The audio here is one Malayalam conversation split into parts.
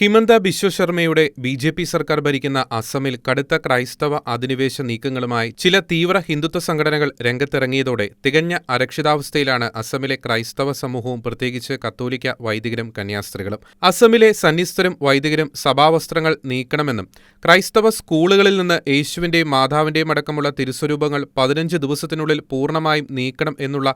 ഹിമന്ത ബിശ്വ ശർമ്മയുടെ ബി ജെ പി സർക്കാർ ഭരിക്കുന്ന അസമിൽ കടുത്ത ക്രൈസ്തവ അധിനിവേശ നീക്കങ്ങളുമായി ചില തീവ്ര ഹിന്ദുത്വ സംഘടനകൾ രംഗത്തിറങ്ങിയതോടെ തികഞ്ഞ അരക്ഷിതാവസ്ഥയിലാണ് അസമിലെ ക്രൈസ്തവ സമൂഹവും പ്രത്യേകിച്ച് കത്തോലിക്ക വൈദികരും കന്യാസ്ത്രീകളും. അസമിലെ സന്യസ്തരും വൈദികരും സഭാവസ്ത്രങ്ങൾ നീക്കണമെന്നും ക്രൈസ്തവ സ്കൂളുകളിൽ നിന്ന് യേശുവിന്റെയും മാതാവിന്റെയും അടക്കമുള്ള തിരുസ്വരൂപങ്ങൾ പതിനഞ്ച് ദിവസത്തിനുള്ളിൽ പൂർണമായും നീക്കണം എന്നുള്ള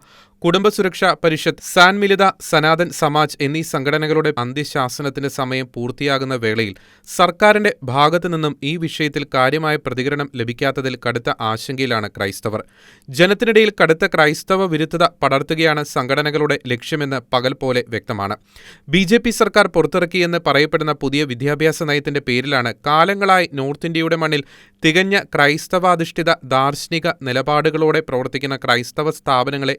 കുടുംബസുരക്ഷാ പരിഷത്ത് സാൻമിലിത സനാതൻ സമാജ് എന്നീ സംഘടനകളുടെ അന്ത്യശാസനത്തിന്റെ സമയം പൂർത്തിയാകുന്ന വേളയിൽ സർക്കാരിന്റെ ഭാഗത്തു നിന്നും ഈ വിഷയത്തിൽ കാര്യമായ പ്രതികരണം ലഭിക്കാത്തതിൽ കടുത്ത ആശങ്കയിലാണ് ക്രൈസ്തവർ. ജനത്തിനിടയിൽ കടുത്ത ക്രൈസ്തവ വിരുദ്ധത പടർത്തുകയാണ് സംഘടനകളുടെ ലക്ഷ്യമെന്ന് പകൽ പോലെ വ്യക്തമാണ്. ബി ജെ പി സർക്കാർ പുറത്തിറക്കിയെന്ന് പറയപ്പെടുന്ന പുതിയ വിദ്യാഭ്യാസ നയത്തിന്റെ പേരിലാണ് കാലങ്ങളായി നോർത്ത് ഇന്ത്യയുടെ മണ്ണിൽ തികഞ്ഞ ക്രൈസ്തവാധിഷ്ഠിത ദാർശനിക നിലപാടുകളോടെ പ്രവർത്തിക്കുന്ന ക്രൈസ്തവ സ്ഥാപനങ്ങളെ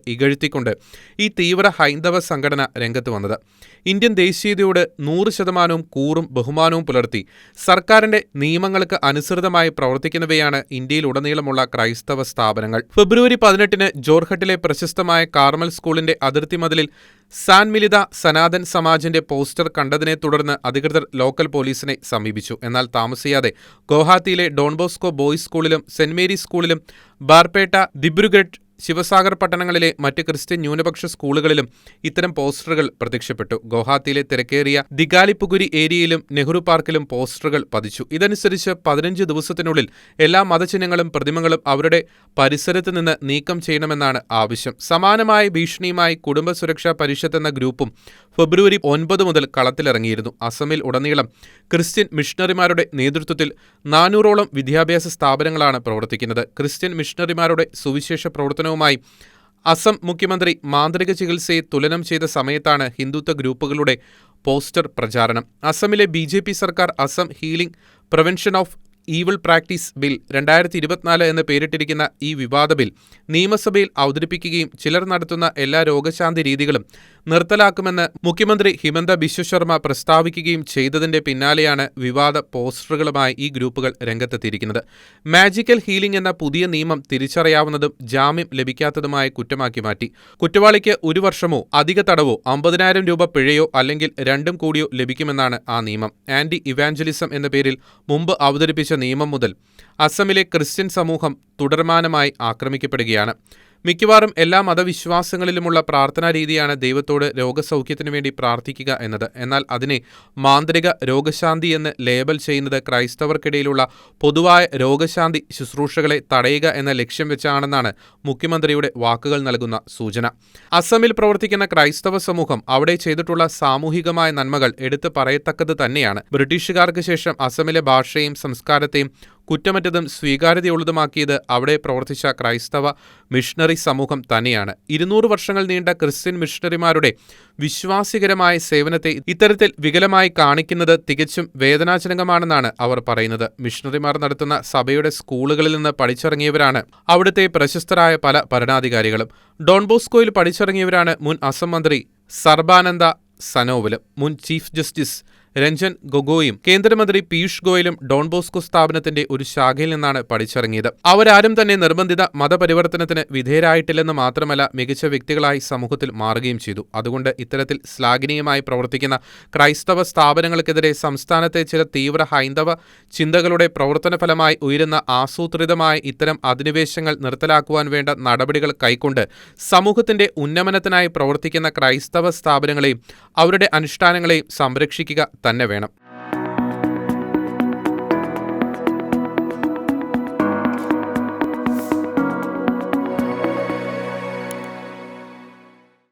ഇകഴ്ത്തിക്കൊണ്ട് ഈ തീവ്ര ഹൈന്ദവ സംഘടന രംഗത്ത് വന്നത്. ഇന്ത്യൻ ദേശീയതയോട് നൂറ് ശതമാനവും കൂറും ബഹുമാനവും പുലർത്തി സർക്കാരിന്റെ നിയമങ്ങൾക്ക് അനുസൃതമായി പ്രവർത്തിക്കുന്നവയാണ് ഇന്ത്യയിൽ ഇന്ത്യയിലുടനീളമുള്ള ക്രൈസ്തവ സ്ഥാപനങ്ങൾ. ഫെബ്രുവരി പതിനെട്ടിന് ജോർഹട്ടിലെ പ്രശസ്തമായ കാർമൽ സ്കൂളിന്റെ അതിർത്തി മതിലിൽ സാൻ മിലിത സനാതൻ സമാജിന്റെ പോസ്റ്റർ കണ്ടതിനെ തുടർന്ന് അധികൃതർ ലോക്കൽ പോലീസിനെ സമീപിച്ചു. എന്നാൽ താമസിയാതെ ഗുവാഹത്തിയിലെ ഡോൺബോസ്കോ ബോയ്സ് സ്കൂളിലും സെന്റ് മേരീസ് സ്കൂളിലും ബാർപേട്ട ദിബ്രുഗഡ് ശിവസാഗർ പട്ടണങ്ങളിലെ മറ്റ് ക്രിസ്ത്യൻ ന്യൂനപക്ഷ സ്കൂളുകളിലും ഇത്തരം പോസ്റ്ററുകൾ പ്രത്യക്ഷപ്പെട്ടു. ഗുവാഹത്തിയിലെ തിരക്കേറിയ ദിഗാലിപ്പുകുരി ഏരിയയിലും നെഹ്റു പാർക്കിലും പോസ്റ്ററുകൾ പതിച്ചു. ഇതനുസരിച്ച് പതിനഞ്ച് ദിവസത്തിനുള്ളിൽ എല്ലാ മതചിഹ്നങ്ങളും പ്രതിമകളും അവരുടെ പരിസരത്ത് നിന്ന് നീക്കം ചെയ്യണമെന്നാണ് ആവശ്യം. സമാനമായ ഭീഷണിയുമായി കുടുംബ സുരക്ഷാ പരിഷത്ത് എന്ന ഗ്രൂപ്പും ഫെബ്രുവരി ഒൻപത് മുതൽ കളത്തിലിറങ്ങിയിരുന്നു. അസമിൽ ഉടനീളം ക്രിസ്ത്യൻ മിഷണറിമാരുടെ നേതൃത്വത്തിൽ നാനൂറോളം വിദ്യാഭ്യാസ സ്ഥാപനങ്ങളാണ് പ്രവർത്തിക്കുന്നത്. ക്രിസ്ത്യൻ മിഷണറിമാരുടെ സുവിശേഷ പ്രവർത്തനവുമായി അസം മുഖ്യമന്ത്രി മാന്ത്രിക ചികിത്സയെ തുലനം ചെയ്ത സമയത്താണ് ഹിന്ദുത്വ ഗ്രൂപ്പുകളുടെ പോസ്റ്റർ പ്രചാരണം. അസമിലെ ബി ജെ പി സർക്കാർ Assam healing prevention of evil practice bill രണ്ടായിരത്തി ഇരുപത്തിനാല് എന്ന് പേരിട്ടിരിക്കുന്ന ഈ വിവാദ ബിൽ നിയമസഭയിൽ അവതരിപ്പിക്കുകയും ചിലർ നടത്തുന്ന എല്ലാ രോഗശാന്തി രീതികളും നിർത്തലാക്കുമെന്ന് മുഖ്യമന്ത്രി ഹിമന്ത ബിശ്വശർമ്മ പ്രസ്താവിക്കുകയും ചെയ്തതിന്റെ പിന്നാലെയാണ് വിവാദ പോസ്റ്ററുകളുമായി ഈ ഗ്രൂപ്പുകൾ രംഗത്തെത്തിയിരിക്കുന്നത്. മാജിക്കൽ ഹീലിംഗ് എന്ന പുതിയ നിയമം തിരിച്ചറിയാവുന്നതും ജാമ്യം ലഭിക്കാത്തതുമായ കുറ്റമാക്കി മാറ്റി. കുറ്റവാളിക്ക് ഒരു വർഷമോ അധിക തടവോ അമ്പതിനായിരം രൂപ പിഴയോ അല്ലെങ്കിൽ രണ്ടും കൂടിയോ ലഭിക്കുമെന്നാണ് ആ നിയമം. ആന്റി ഇവാഞ്ചലിസം എന്ന പേരിൽ മുമ്പ് അവതരിപ്പിച്ച നിയമം മുതൽ അസമിലെ ക്രിസ്ത്യൻ സമൂഹം തുടർമാനമായി ആക്രമിക്കപ്പെടുകയാണ്. മിക്കവാറും എല്ലാ മതവിശ്വാസങ്ങളിലുമുള്ള പ്രാർത്ഥനാ രീതിയാണ് ദൈവത്തോട് രോഗസൗഖ്യത്തിനു വേണ്ടി പ്രാർത്ഥിക്കുക എന്നത്. എന്നാൽ അതിനെ മാന്ത്രിക രോഗശാന്തി എന്ന് ലേബൽ ചെയ്യുന്നത് ക്രൈസ്തവർക്കിടയിലുള്ള പൊതുവായ രോഗശാന്തി ശുശ്രൂഷകളെ തടയുക എന്ന ലക്ഷ്യം വെച്ചാണെന്നാണ് മുഖ്യമന്ത്രിയുടെ വാക്കുകൾ നൽകുന്ന സൂചന. അസമിൽ പ്രവർത്തിക്കുന്ന ക്രൈസ്തവ സമൂഹം അവിടെ ചെയ്തിട്ടുള്ള സാമൂഹികമായ നന്മകൾ എടുത്തു പറയത്തക്കത് തന്നെയാണ്. ബ്രിട്ടീഷുകാർക്ക് ശേഷം അസമിലെ ഭാഷയും സംസ്കാരത്തെയും കുറ്റമറ്റതും സ്വീകാര്യതയുള്ളതുമാക്കിയത് അവിടെ പ്രവർത്തിച്ച ക്രൈസ്തവ മിഷണറി സമൂഹം തന്നെയാണ്. ഇരുന്നൂറ് വർഷങ്ങൾ നീണ്ട ക്രിസ്ത്യൻ മിഷണറിമാരുടെ വിശ്വാസികരമായ സേവനത്തെ ഇത്തരത്തിൽ വികലമായി കാണിക്കുന്നത് തികച്ചും വേദനാജനകമാണെന്നാണ് അവർ പറയുന്നത്. മിഷണറിമാർ നടത്തുന്ന സഭയുടെ സ്കൂളുകളിൽ നിന്ന് പഠിച്ചിറങ്ങിയവരാണ് അവിടുത്തെ പ്രശസ്തരായ പല ഭരണാധികാരികളും. ഡോൺ ബോസ്കോയിൽ പഠിച്ചിറങ്ങിയവരാണ് മുൻ അസം മന്ത്രി സർബാനന്ദ സനോവലും മുൻ ചീഫ് ജസ്റ്റിസ് രഞ്ജൻ ഗൊഗോയും കേന്ദ്രമന്ത്രി പീയൂഷ് ഗോയലും ഡോൺ ബോസ്കോ സ്ഥാപനത്തിന്റെ ഒരു ശാഖയിൽ നിന്നാണ് പഠിച്ചിറങ്ങിയത്. അവരാരും തന്നെ നിർബന്ധിത മതപരിവർത്തനത്തിന് വിധേയരായിട്ടില്ലെന്ന് മാത്രമല്ല മികച്ച വ്യക്തികളായി സമൂഹത്തിൽ മാറുകയും ചെയ്തു. അതുകൊണ്ട് ഇത്തരത്തിൽ ശ്ലാഘനീയമായി പ്രവർത്തിക്കുന്ന ക്രൈസ്തവ സ്ഥാപനങ്ങൾക്കെതിരെ സംസ്ഥാനത്തെ ചില തീവ്ര ഹൈന്ദവ ചിന്തകളുടെ പ്രവർത്തന ഫലമായി ഉയരുന്ന ആസൂത്രിതമായ ഇത്തരം അധിനിവേശങ്ങൾ നിർത്തലാക്കുവാൻ വേണ്ട നടപടികൾ കൈക്കൊണ്ട് സമൂഹത്തിന്റെ ഉന്നമനത്തിനായി പ്രവർത്തിക്കുന്ന ക്രൈസ്തവ സ്ഥാപനങ്ങളെയും അവരുടെ അനുഷ്ഠാനങ്ങളെയും സംരക്ഷിക്കുക തന്നെ വേണം